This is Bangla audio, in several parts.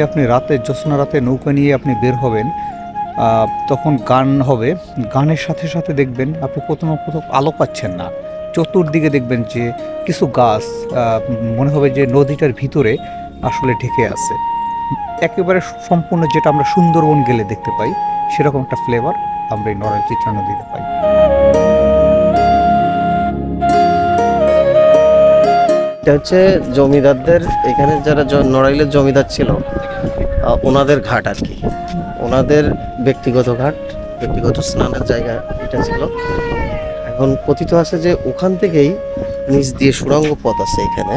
আপনি রাতে, জ্যোৎস্না রাতে নৌকা নিয়ে আপনি বের হবেন তখন গান হবে। গানের সাথে সাথে দেখবেন আপনি না কোথাও আলো পাচ্ছেন না। চতুর্দিকে দেখবেন যে কিছু গাছ মনে হবে যে নদীটার ভিতরে আসলে ঢেকে আছে। একেবারে সম্পূর্ণ যেটা আমরা সুন্দরবন গেলে দেখতে পাই, সেরকম একটা ফ্লেভার আমরা এই নরেল চিত্রা নদীতে পাই এটা হচ্ছে জমিদারদের এখানে যারা নড়াইলের জমিদার ছিল ওনাদের ঘাট আর কি। ওনাদের ব্যক্তিগত ঘাট ব্যক্তিগত স্নানের জায়গা এটা ছিল। এখন কথিত আছে যে ওখান থেকেই নিচ দিয়ে সুড়ঙ্গ পথ আছে এখানে।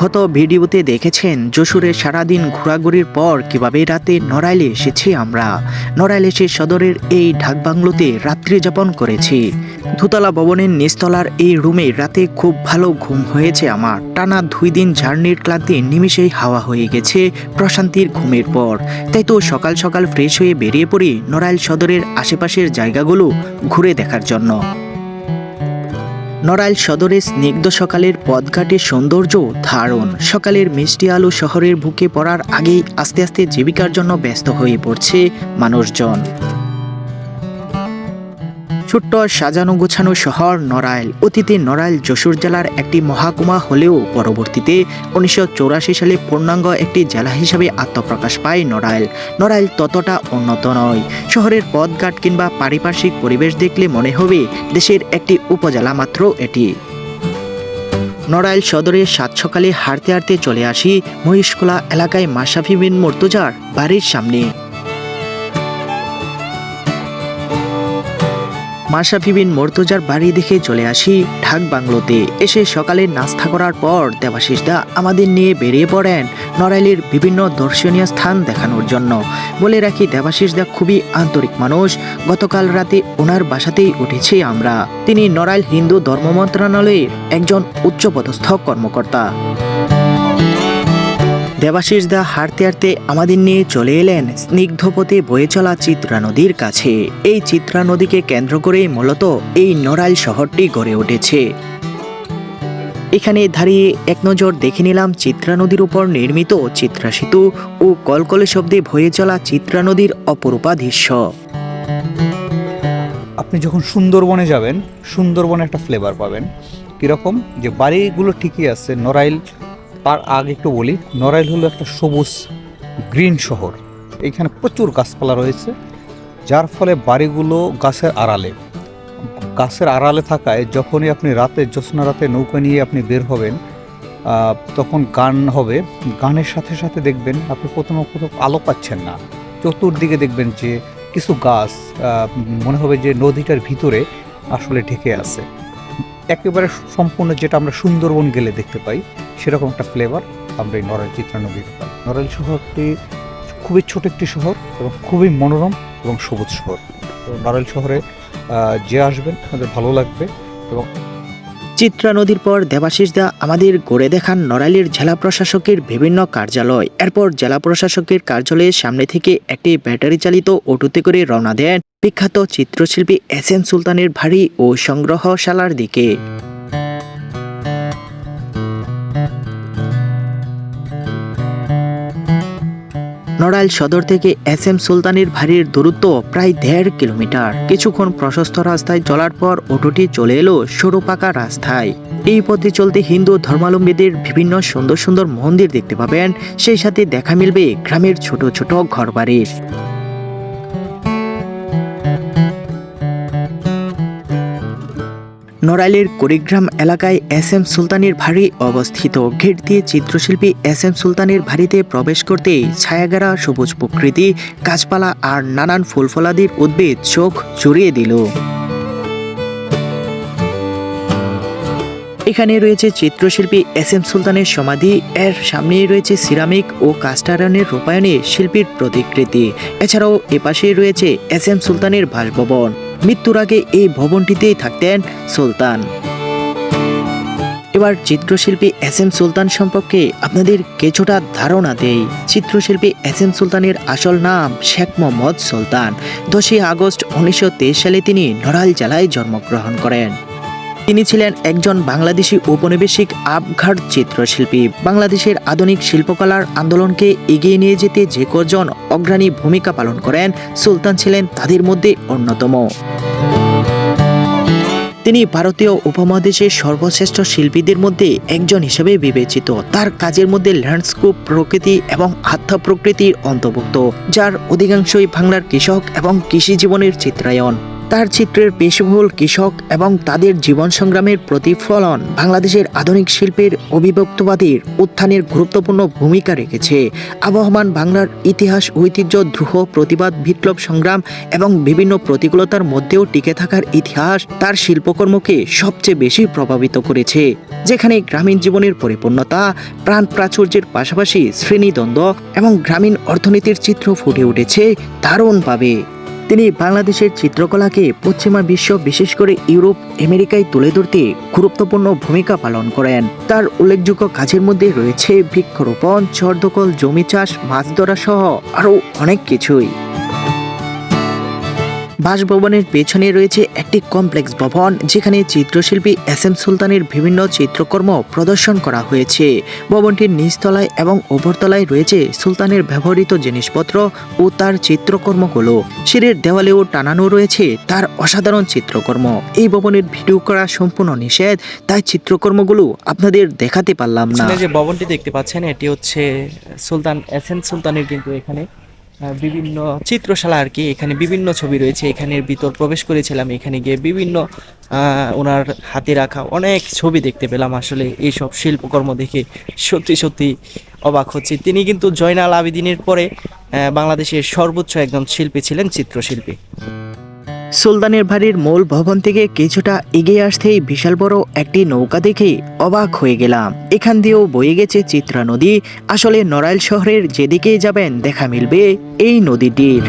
গত ভিডিওতে দেখেছেন, যশোরে সারাদিন ঘোরাঘুরির পর কীভাবে রাতে নড়াইলে এসেছি আমরা। নড়াইলে এসে সদরের এই ঢাকবাংলোতে রাত্রি যাপন করেছি। দোতলা ভবনের নিচতলার এই রুমে রাতে খুব ভালো ঘুম হয়েছে আমার। টানা দুই দিন জার্নির ক্লান্তি নিমিষেই হাওয়া হয়ে গেছে প্রশান্তির ঘুমের পর। তাই তো সকাল সকাল ফ্রেশ হয়ে বেরিয়ে পড়ি নড়াইল সদরের আশেপাশের জায়গাগুলো ঘুরে দেখার জন্য। নড়াইল সদরের স্নিগ্ধ সকালের পদঘাটের সৌন্দর্য ধারণ। সকালের মিষ্টি আলো শহরের বুকে পড়ার আগেই আস্তে আস্তে জীবিকার জন্য ব্যস্ত হয়ে পড়ছে মানুষজন। ছোট্ট সাজানো গোছানো শহর নড়াইল। অতীতে নড়াইল যশোর জেলার একটি মহাকুমা হলেও পরবর্তীতে উনিশশো চুরাশি সালে পূর্ণাঙ্গ একটি জেলা হিসাবে আত্মপ্রকাশ পায় নড়াইল। নড়াইল ততটা উন্নত নয়। শহরের পথঘাট কিংবা পারিপার্শ্বিক পরিবেশ দেখলে মনে হবে দেশের একটি উপজেলা মাত্র এটি। নড়াইল সদরে সাত সকালে হাঁটতে হাঁটতে চলে আসি মহিষকোলা এলাকায় মাসাফি বিন মর্তুজার বাড়ির সামনে। মাসাফি বিন মর্তুজার বাড়ি দেখে চলে আসি ঢাক বাংলোতে। এসে সকালে নাস্তা করার পর দেবাশিস দা আমাদের নিয়ে বেরিয়ে পড়েন নড়াইলের বিভিন্ন দর্শনীয় স্থান দেখানোর জন্য। বলে রাখি দেবাশিস দা খুবই আন্তরিক মানুষ। গতকাল রাতে ওনার বাসাতেই উঠেছি আমরা। তিনি নড়াইল হিন্দু ধর্ম মন্ত্রণালয়ের একজন উচ্চপদস্থ কর্মকর্তা। দেবাশিস দা হাঁটতে হাঁটতে আমাদের নিয়ে চলে এলেন স্নিগ্ধ পথে বয়ে চলা চিত্রা নদীর কাছে। এই চিত্রা নদীকে কেন্দ্র করেই মূলত এই নড়াইল শহরটি গড়ে উঠেছে। এখানে দাঁড়িয়ে এক নজর দেখে নিলাম চিত্রা নদীর উপর নির্মিত চিত্রা সেতু ও কলকলে শব্দে বয়ে চলা চিত্রা নদীর অপরূপা দৃশ্য। আপনি যখন সুন্দরবনে যাবেন, সুন্দরবনে একটা ফ্লেভার পাবেন। কীরকম? যে বাড়িগুলো ঠিকই আছে, নড়াইল তার আগে একটু বলি, নড়াইল হলো একটা সবুজ গ্রিন শহর। এখানে প্রচুর গাছপালা রয়েছে, যার ফলে বাড়িগুলো গাছের আড়ালে। গাছের আড়ালে থাকায় যখনই আপনি রাতে, জ্যোৎস্না রাতে নৌকা নিয়ে আপনি বের হবেন তখন গান হবে। গানের সাথে সাথে দেখবেন আপনি না কোথাও আলো পাচ্ছেন না। চতুর্দিকে দেখবেন যে কিছু গাছ মনে হবে যে নদীটার ভিতরে আসলে ঢেকে আছে। একেবারে সম্পূর্ণ যেটা আমরা সুন্দরবন গেলে দেখতে পাই। সেরকম একটা ফ্লেভার আমরা এই নড়াইল নদীতে পাই নড়াইল শহরটি খুবই ছোট একটি শহর এবং খুবই মনোরম এবং সবুজ শহর। নড়াইল শহরে যে আসবেন, তাদের ভালো লাগবে এবং চিত্রা নদীর পর দেবাশিস দা আমাদের গড়ে দেখান নড়াইলের জেলা প্রশাসকের বিভিন্ন কার্যালয়। এরপর জেলা প্রশাসকের কার্যালয়ের সামনে থেকে একটি ব্যাটারি চালিত অটোতে করে রওনা দেন বিখ্যাত চিত্রশিল্পী এস এম সুলতানের ভারী ও সংগ্রহশালার দিকে। নড়াইল সদর থেকে এস এম সুলতানের ভারির দূরত্ব প্রায় দেড় কিলোমিটার। কিছুক্ষণ প্রশস্ত রাস্তায় চলার পর অটোটি চলে এলো সরু পাকা রাস্তায়। এই পথে চলতে হিন্দু ধর্মাবলম্বীদের বিভিন্ন সুন্দর সুন্দর মন্দির দেখতে পাবেন। সেই সাথে দেখা মিলবে গ্রামের ছোট ছোট ঘরবাড়ির। নড়াইলের কুড়িগ্রাম এলাকায় এস এম সুলতানের ভারী অবস্থিত। গেট দিয়ে চিত্রশিল্পী এস এম সুলতানের ভারীতে প্রবেশ করতেই ছায়াগারা সবুজ প্রকৃতি, গাছপালা আর নানান ফুলফলাদির উদ্ভিদ চোখ জড়িয়ে দিল। এখানে রয়েছে চিত্রশিল্পী এস এম সুলতানের সমাধি। এর সামনেই রয়েছে সিরামিক ও কাস্টারনের রূপায়ণে শিল্পীর প্রতিকৃতি। এছাড়াও এপাশে রয়েছে এস এম সুলতানের বাসভবন। মৃত্যুর আগে এই ভবনটিতেই থাকতেন সুলতান। এবার চিত্রশিল্পী এস এম সুলতান সম্পর্কে আপনাদের কিছুটা ধারণা দেই। চিত্রশিল্পী এস এম সুলতানের আসল নাম শেখ মোহাম্মদ সুলতান। দশই আগস্ট উনিশশো তেইশ সালে তিনি নড়াইল জেলায় জন্মগ্রহণ করেন। তিনি ছিলেন একজন বাংলাদেশি ঔপনিবেশিক আবঘাট চিত্রশিল্পী। বাংলাদেশের আধুনিক শিল্পকলার আন্দোলনকে এগিয়ে নিয়ে যেতে যে কজন অগ্রণী ভূমিকা পালন করেন, সুলতান ছিলেন তাদের মধ্যে অন্যতম। তিনি ভারতীয় উপমহাদেশের সর্বশ্রেষ্ঠ শিল্পীদের মধ্যে একজন হিসেবে বিবেচিত। তার কাজের মধ্যে ল্যান্ডস্কেপ প্রকৃতি এবং আত্মা প্রকৃতির অন্তর্ভুক্ত, যার অধিকাংশই বাংলার কৃষক এবং কৃষি জীবনের চিত্রায়ন তার চিত্রের পেশবহুল কৃষক এবং তাদের জীবন সংগ্রামের প্রতিফলন বাংলাদেশের আধুনিক শিল্পের অবিভক্তবাদীর উত্থানের গুরুত্বপূর্ণ ভূমিকা রেখেছে। আবহমান বাংলার ইতিহাস, ঐতিহ্য দ্রুহ প্রতিবাদ, বিপ্লব, সংগ্রাম এবং বিভিন্ন প্রতিকূলতার মধ্যেও টিকে থাকার ইতিহাস তার শিল্পকর্মকে সবচেয়ে বেশি প্রভাবিত করেছে। যেখানে গ্রামীণ জীবনের পরিপূর্ণতা, প্রাণ প্রাচুর্যের পাশাপাশি শ্রেণীদ্বন্দ্ব এবং গ্রামীণ অর্থনীতির চিত্র ফুটে উঠেছে দারুণভাবে। তিনি বাংলাদেশের চিত্রকলাকে পশ্চিমা বিশ্ব বিশেষ করে ইউরোপ, আমেরিকায় তুলে ধরতে গুরুত্বপূর্ণ ভূমিকা পালন করেন। তার উল্লেখযোগ্য কাজের মধ্যে রয়েছে বৃক্ষরোপণ, ছর্দকল, জমি চাষ, মাছ ধরা সহ আরও অনেক কিছুই। বাসভবনের পেছনে রয়েছে একটি কমপ্লেক্স ভবন, যেখানে চিত্রশিল্পী এস এম সুলতানের বিভিন্ন চিত্রকর্ম প্রদর্শন করা হয়েছে। ভবনটির নিচতলায় এবং ওপরতলায় রয়েছে সুলতানের ব্যবহৃত জিনিসপত্র ও তার চিত্রকর্মগুলো। সিঁড়ির দেওয়ালেও টানানো রয়েছে তার অসাধারণ চিত্রকর্ম। এই ভবনের ভিডিও করা সম্পূর্ণ নিষেধ, তাই চিত্রকর্মগুলো আপনাদের দেখাতে পারলাম না। যে ভবনটি দেখতে পাচ্ছেন, এটি হচ্ছে সুলতান এসেন সুলতানের কিন্তু এখানে বিভিন্ন চিত্রশালা আর কি, এখানে বিভিন্ন ছবি রয়েছে। এখানের ভিতর প্রবেশ করেছিলাম, এখানে গিয়ে বিভিন্ন ওনার হাতে রাখা অনেক ছবি দেখতে পেলাম। আসলে এইসব শিল্পকর্ম দেখে সত্যি সত্যি অবাক হচ্ছে। তিনি কিন্তু জয়নাল আবেদিনের পরে বাংলাদেশের সর্বোচ্চ একজন শিল্পী ছিলেন, চিত্রশিল্পী। সুলতানের বাড়ির মূল ভবন থেকে কিছুটা এগিয়ে আসতেই বিশাল বড় একটি নৌকা দেখে অবাক হয়ে গেলাম। এখান দিয়েও বয়ে গেছে চিত্রা নদী। আসলে নড়াইল শহরের যেদিকেই যাবেন দেখা মিলবে এই নদীটির।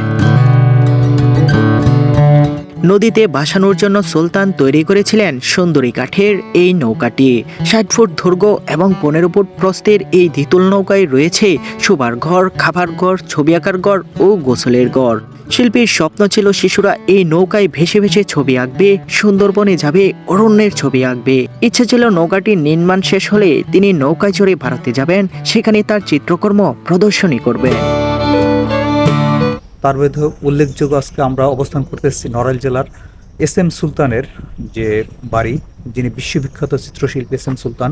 নদীতে ভাসানোর জন্য সুলতান তৈরি করেছিলেন সুন্দরী কাঠের এই নৌকাটি। ষাট ফুট দৈর্ঘ্য এবং পনেরো ফুট প্রস্থের এই দ্বিতল নৌকায় রয়েছে শোবার ঘর, খাবার ঘর, ছবি আঁকার ঘর ও গোসলের ঘর। শিল্পীর স্বপ্ন ছিল শিশুরা এই নৌকায় ভেসে ভেসে ছবি আঁকবে, সুন্দরবনে যাবে, অরণ্যের ছবি আঁকবে। ইচ্ছে ছিল নৌকাটির নির্মাণ শেষ হলে তিনি নৌকায় চড়ে ভারতে যাবেন, সেখানে তার চিত্রকর্ম প্রদর্শনী করবেন তার মধ্যে উল্লেখযোগ্য আজকে আমরা অবস্থান করতেছি নড়াইল জেলার এস এম সুলতানের যে বাড়ি, যিনি বিশ্ববিখ্যাত চিত্রশিল্পী এস এম সুলতান,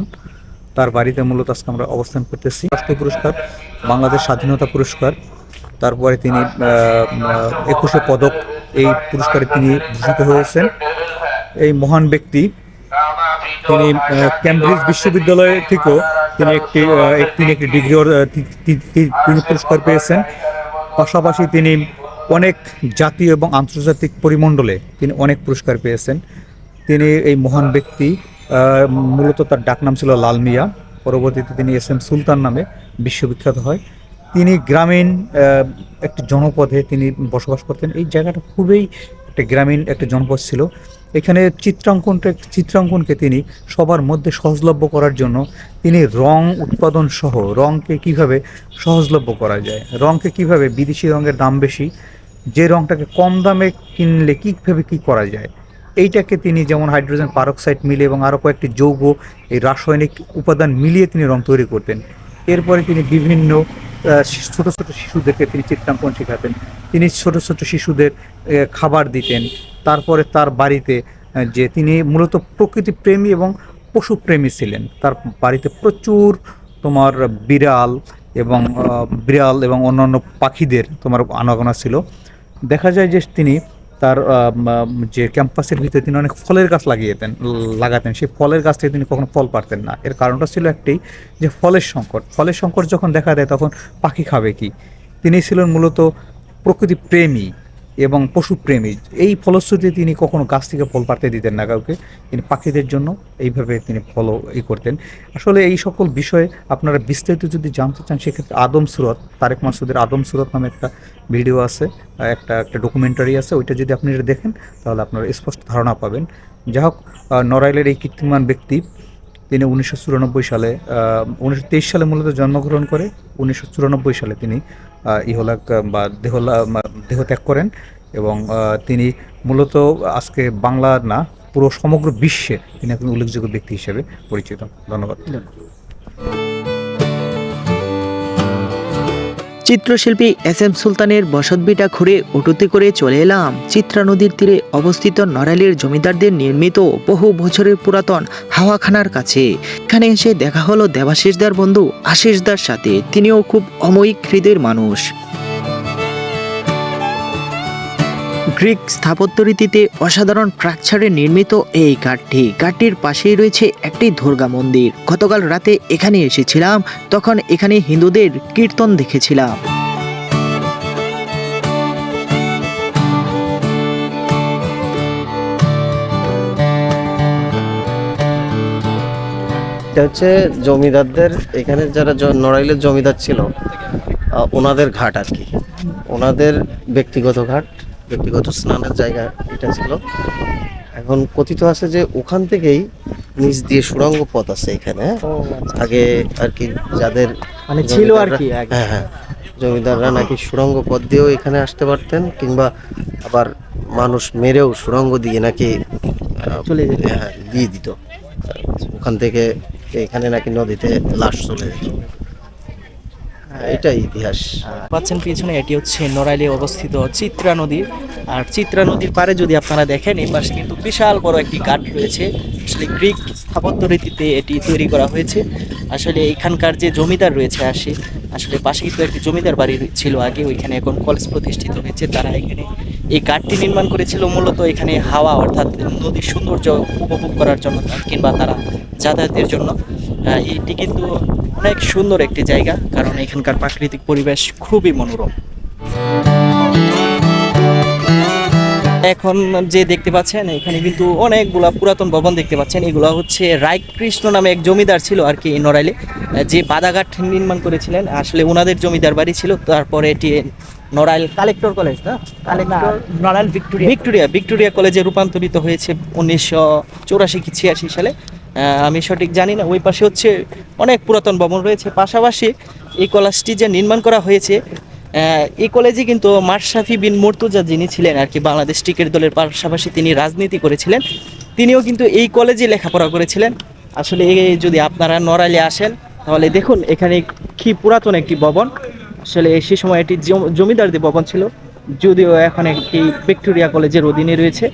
তার বাড়িতে মূলত আজকে আমরা অবস্থান করতেছি। রাষ্ট্রীয় পুরস্কার, বাংলাদেশ স্বাধীনতা পুরস্কার তারপরে তিনি একুশে পদক এই পুরস্কারে তিনি ভূষিত হয়েছেন। এই মহান ব্যক্তি, তিনি ক্যামব্রিজ বিশ্ববিদ্যালয় থেকেও তিনি একটি তিনি একটি ডিগ্রি তিনি পুরস্কার পেয়েছেন। পাশাপাশি তিনি অনেক জাতীয় এবং আন্তর্জাতিক পরিমণ্ডলে তিনি অনেক পুরস্কার পেয়েছেন। তিনি এই মহান ব্যক্তি মূলত তার ডাকনাম ছিল লাল মিয়া। পরবর্তীতে তিনি এস এম সুলতান নামে বিশ্ববিখ্যাত হয়। তিনি গ্রামীণ একটি জনপদে তিনি বসবাস করতেন। এই জায়গাটা খুবই একটা গ্রামীণ একটা জনপদ ছিল। এখানে চিত্রাঙ্কনটা চিত্রাঙ্কনকে তিনি সবার মধ্যে সহজলভ্য করার জন্য তিনি রং উৎপাদন সহ রংকে কীভাবে সহজলভ্য করা যায়, রংকে কীভাবে বিদেশি রঙের দাম বেশি, যে রংটাকে কম দামে কিনলে কীভাবে কী করা যায়, এইটাকে তিনি যেমন হাইড্রোজেন পারক্সাইড মিলে এবং আরও কয়েকটি যৌগ, এই রাসায়নিক উপাদান মিলিয়ে তিনি রং তৈরি করতেন। এরপরে তিনি বিভিন্ন ছোট ছোট শিশুদেরকে তিনি চিত্রাঙ্কন শেখাতেন। তিনি ছোট ছোট শিশুদের খাবার দিতেন। তারপরে তার বাড়িতে যে তিনি মূলত প্রকৃতি প্রেমী এবং পশুপ্রেমী ছিলেন। তার বাড়িতে প্রচুর তোমার বিড়াল এবং বিড়াল এবং অন্যান্য পাখিদের তোমার আনাগোনা ছিল। দেখা যায় যে তিনি তার যে ক্যাম্পাসের ভিতরে তিনি অনেক ফলের গাছ লাগিয়েতেন, লাগাতেন। সেই ফলের গাছ থেকে তিনি কখনো ফল পারতেন না। এর কারণটা ছিল একটি যে ফলের সংকট। ফলের সংকট যখন দেখা দেয়, তখন পাখি খাবে কি? তিনি ছিলেন মূলত প্রকৃতি প্রেমী। এবং পশুপ্রেমী। এই ফলশ্রুতিতে তিনি কখনো গাছ থেকে ফল পারতে দিতেন না কাউকে। তিনি পাখিদের জন্য এইভাবে তিনি ফলো ই করতেন। আসলে এই সকল বিষয়ে আপনারা বিস্তারিত যদি জানতে চান, সেক্ষেত্রে আদম সুরত, তারেক মাসুদের আদম সুরত নামে একটা ভিডিও আছে, একটা একটা ডকুমেন্টারি আছে, ওইটা যদি আপনি দেখেন, তাহলে আপনারা স্পষ্ট ধারণা পাবেন। যাই হোক নড়াইলের এই কীর্তিমান ব্যক্তি তিনি উনিশশো চুরানব্বই সালে উনিশশো তেইশ সালে মূলত জন্মগ্রহণ করে, উনিশশো চুরানব্বই সালে তিনি ইহলাক বা দেহলা দেহ ত্যাগ করেন এবং তিনি মূলত আজকে বাংলা না, পুরো সমগ্র বিশ্বে তিনি একজন উল্লেখযোগ্য ব্যক্তি হিসেবে পরিচিত। ধন্যবাদ। চিত্রশিল্পী এস এম সুলতানের বসতবিটা ঘুরে অটুতে করে চলে এলাম। চিত্রা নদীর তীরে অবস্থিত নড়াইলের জমিদারদের নির্মিত বহু বছরের পুরাতন হাওয়াখানার কাছে। এখানে এসে দেখা হলো দেবাশিসদার বন্ধু আশিসদার সাথে। তিনিও খুব অময়িক হৃদয়ের মানুষ। গ্রিক স্থাপত্য রীতিতে অসাধারণ স্ট্রাকচারে নির্মিত এই ঘাটটি ঘাটটির পাশেই রয়েছে একটি দুর্গা মন্দির। গতকাল রাতে এখানে এসেছিলাম, তখন এখানে হিন্দুদের কীর্তন দেখেছিলাম। এটা হচ্ছে জমিদারদের, এখানে যারা নড়াইলের জমিদার ছিল ওনাদের ঘাট আর কি। ওনাদের ব্যক্তিগত ঘাট। ব্যক্তিগত স্নানের জায়গা এটা ছিল। এখন কথিত আছে যে ওখান থেকেই নিচ দিয়ে সুড়ঙ্গ পথ আছে এখানে। হ্যাঁ? আগে আর কি যাদের মানে ছিল আর কি জমিদাররা- হ্যাঁ হ্যাঁ। জমিদাররা নাকি সুড়ঙ্গ পথ দিয়েও এখানে আসতে পারতেন কিংবা আবার মানুষ মেরেও সুড়ঙ্গ দিয়ে নাকি চলে যেত। হ্যাঁ দিয়ে দিত। ওখান থেকে এখানে নাকি নদীতে লাশ চলে যেত। এটাই ইতিহাস। পাচ্ছেন পিছনে, এটি হচ্ছে নড়াইলে অবস্থিত চিত্রা নদী। আর চিত্রা নদীর পারে যদি আপনারা দেখেন, এই পাশে কিন্তু বিশাল বড় একটি ঘাট রয়েছে। আসলে গ্রিক স্থাপত্য রীতিতে এটি তৈরি করা হয়েছে। আসলে এখানকার যে জমিদার রয়েছে আসে, আসলে পাশে কিন্তু একটি জমিদার বাড়ি ছিল আগে, ওইখানে এখন কলেজ প্রতিষ্ঠিত হয়েছে। তারা এখানে এই ঘাটটি নির্মাণ করেছিল। মূলত এখানে হাওয়া, অর্থাৎ নদীর সৌন্দর্য উপভোগ করার জন্য, কিংবা তারা যাতায়াতের জন্য। এটি কিন্তু অনেক সুন্দর একটি জায়গা কারণ এখানকার প্রাকৃতিক পরিবেশ খুবই মনোরম। এখন যে দেখতে পাচ্ছেন এখানে কিন্তু অনেকগুলা পুরাতন ভবন দেখতে পাচ্ছেন। এগুলো হচ্ছে রায়কৃষ্ণ নামে এক জমিদার ছিল আর কি নড়াইলে। যে বাদাঘাট নির্মাণ করেছিলেন আসলে ওনাদের জমিদার বাড়ি ছিল তারপরে এটি নড়াইল কালেক্টর কলেজ না? নড়াইল ভিক্টোরিয়া ভিক্টোরিয়া ভিক্টোরিয়া কলেজে রূপান্তরিত হয়েছে উনিশশো চৌরাশি কি ছিয়াশি সালে। আমি সঠিক জানি না। ওই পাশে হচ্ছে অনেক পুরাতন ভবন রয়েছে। পাশাপাশি এই কলেজটি যে নির্মাণ করা হয়েছে এই কলেজে কিন্তু মাশরাফি বিন মুর্তুজা যিনি ছিলেন আর কি বাংলাদেশ ক্রিকেট দলের পাশাপাশি তিনি রাজনীতি করেছিলেন, তিনিও কিন্তু এই কলেজে লেখাপড়া করেছিলেন। আসলে যদি আপনারা নড়াইলে আসেন, তাহলে দেখুন এখানে কি পুরাতন একটি ভবন। আসলে সে সময় এটি জম- জমিদারদের ভবন ছিল, যদিও এখন একটি ভিক্টোরিয়া কলেজের অধীনে রয়েছে।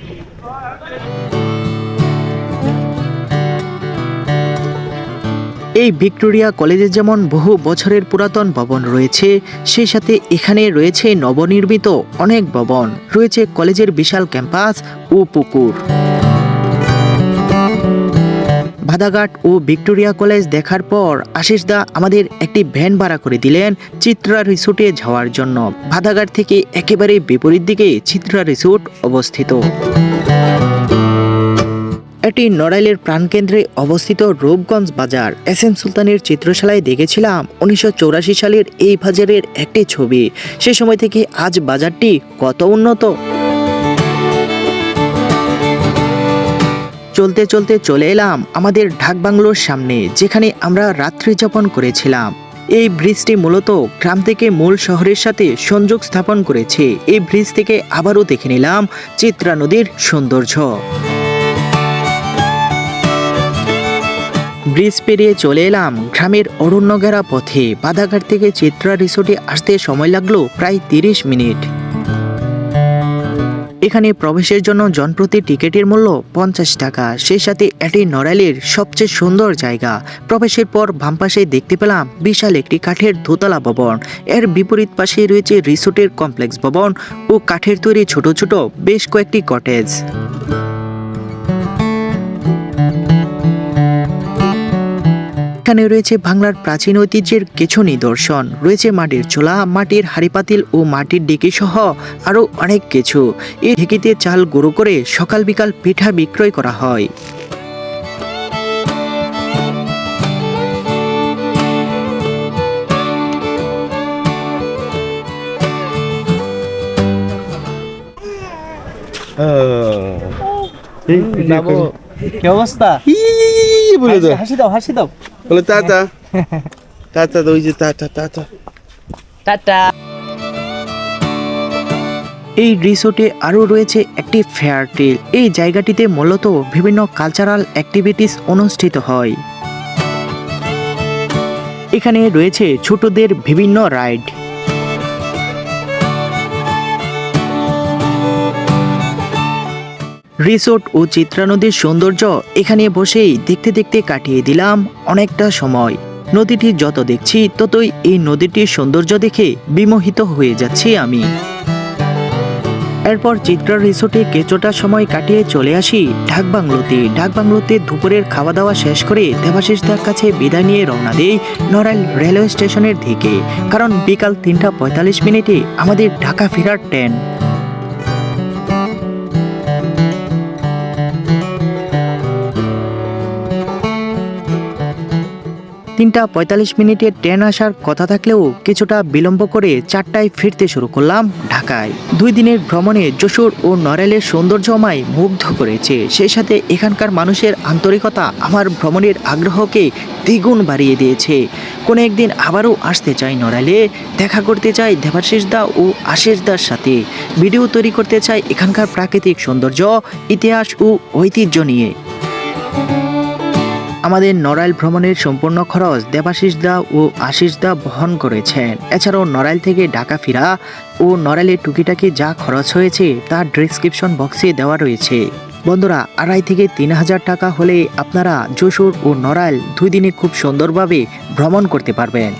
এই ভিক্টোরিয়া কলেজে যেমন বহু বছরের পুরাতন ভবন রয়েছে, সেই সাথে এখানে রয়েছে নবনির্মিত অনেক ভবন। রয়েছে কলেজের বিশাল ক্যাম্পাস ও পুকুর। বাদাঘাট ও ভিক্টোরিয়া কলেজ দেখার পর আশিস দা আমাদের একটি ভ্যান ভাড়া করে দিলেন চিত্রা রিসোর্টে যাওয়ার জন্য। বাদাঘাট থেকে একেবারে বিপরীত দিকে চিত্রা রিসোর্ট অবস্থিত। এটি নড়াইলের প্রাণকেন্দ্রে অবস্থিত রূপগঞ্জ বাজার। এস এম সুলতানের চিত্রশালায় দেখেছিলাম উনিশশো সালের এই বাজারের একটি ছবি। সে সময় থেকে আজ বাজারটি কত উন্নত? চলতে চলতে চলে এলাম আমাদের ঢাক বাংলোর সামনে, যেখানে আমরা রাত্রি যাপন করেছিলাম। এই ব্রিজটি মূলত গ্রাম থেকে মূল শহরের সাথে সংযোগ স্থাপন করেছে। এই ব্রিজ থেকে আবারও দেখে নিলাম চিত্রা নদীর সৌন্দর্য। ব্রিজ পেরিয়ে চলে এলাম গ্রামের অরণ্য ঘেরা পথে। বাধাঘাট থেকে চিত্রা রিসোর্টে আসতে সময় লাগল প্রায় তিরিশ মিনিট। এখানে প্রবেশের জন্য জনপ্রতি টিকিটের মূল্য পঞ্চাশ টাকা। সেই সাথে এটি নড়াইলের সবচেয়ে সুন্দর জায়গা। প্রবেশের পর বাম পাশে দেখতে পেলাম বিশাল একটি কাঠের দোতলা ভবন। এর বিপরীত পাশে রয়েছে রিসোর্টের কমপ্লেক্স ভবন ও কাঠের তৈরি ছোট ছোট বেশ কয়েকটি কটেজ। এখানে রয়েছে বাংলার প্রাচীন ঐতিহ্যের কিছু নিদর্শন রয়েছে মাটির চোলা মাটির হাড়িপাতিল ও মাটির ডিকি সহ আরও অনেক কিছু এই ঢেকিতে চাল গুঁড়ো করে সকাল বিকাল পিঠা বিক্রয় করা হয় কি অবস্থা হাসি দাও হাসি দাও বলে টাটা টাটা ওই যে টাটা টাটা টাটা এই রিসোর্টে আরও রয়েছে একটি ফেয়ার টেল। এই জায়গাটিতে মূলত বিভিন্ন কালচারাল অ্যাক্টিভিটিস অনুষ্ঠিত হয়। এখানে রয়েছে ছোটদের বিভিন্ন রাইড রিসোর্ট ও চিত্রা নদীর সৌন্দর্য এখানে বসেই দেখতে দেখতে কাটিয়ে দিলাম অনেকটা সময়। নদীটি যত দেখছি, ততই এই নদীটির সৌন্দর্য দেখে বিমোহিত হয়ে যাচ্ছি আমি। এরপর চিত্রা রিসোর্টে কেঁচোটা সময় কাটিয়ে চলে আসি ঢাকবাংলোতে ঢাকবাংলোতে দুপুরের খাওয়া দাওয়া শেষ করে দেবাশিসদার কাছে বিদায় নিয়ে রওনা দেই নড়াইল রেলওয়ে স্টেশনের দিকে। কারণ বিকাল তিনটা পঁয়তাল্লিশ মিনিটে আমাদের ঢাকা ফেরার ট্রেন। তিনটা পঁয়তাল্লিশ মিনিটে ট্রেন আসার কথা থাকলেও কিছুটা বিলম্ব করে চারটায় ফিরতে শুরু করলাম ঢাকায়। দুই দিনের ভ্রমণে যশোর ও নড়াইলের সৌন্দর্য আমায় মুগ্ধ করেছে। সেই সাথে এখানকার মানুষের আন্তরিকতা আমার ভ্রমণের আগ্রহকে দ্বিগুণ বাড়িয়ে দিয়েছে। কোনো একদিন আবারও আসতে চাই নড়াইলে, দেখা করতে চাই দেবাশিস দা ও আশিস দার সাথে। ভিডিও তৈরি করতে চাই এখানকার প্রাকৃতিক সৌন্দর্য, ইতিহাস ও ঐতিহ্য নিয়ে। আমাদের নড়াইল ভ্রমণের সম্পূর্ণ খরচ দেবাশিস দা ও আশিস দা বহন করেছেন। এছাড়াও নড়াইল থেকে ঢাকা ফেরা ও নড়াইলের টুকিটাকি যা খরচ হয়েছে তা ডিসক্রিপশন বক্সে দেওয়া রয়েছে। বন্ধুরা, আড়াই থেকে তিন হাজার টাকা হলে আপনারা যশোর ও নড়াইল দুই দিনে খুব সুন্দরভাবে ভ্রমণ করতে পারবেন।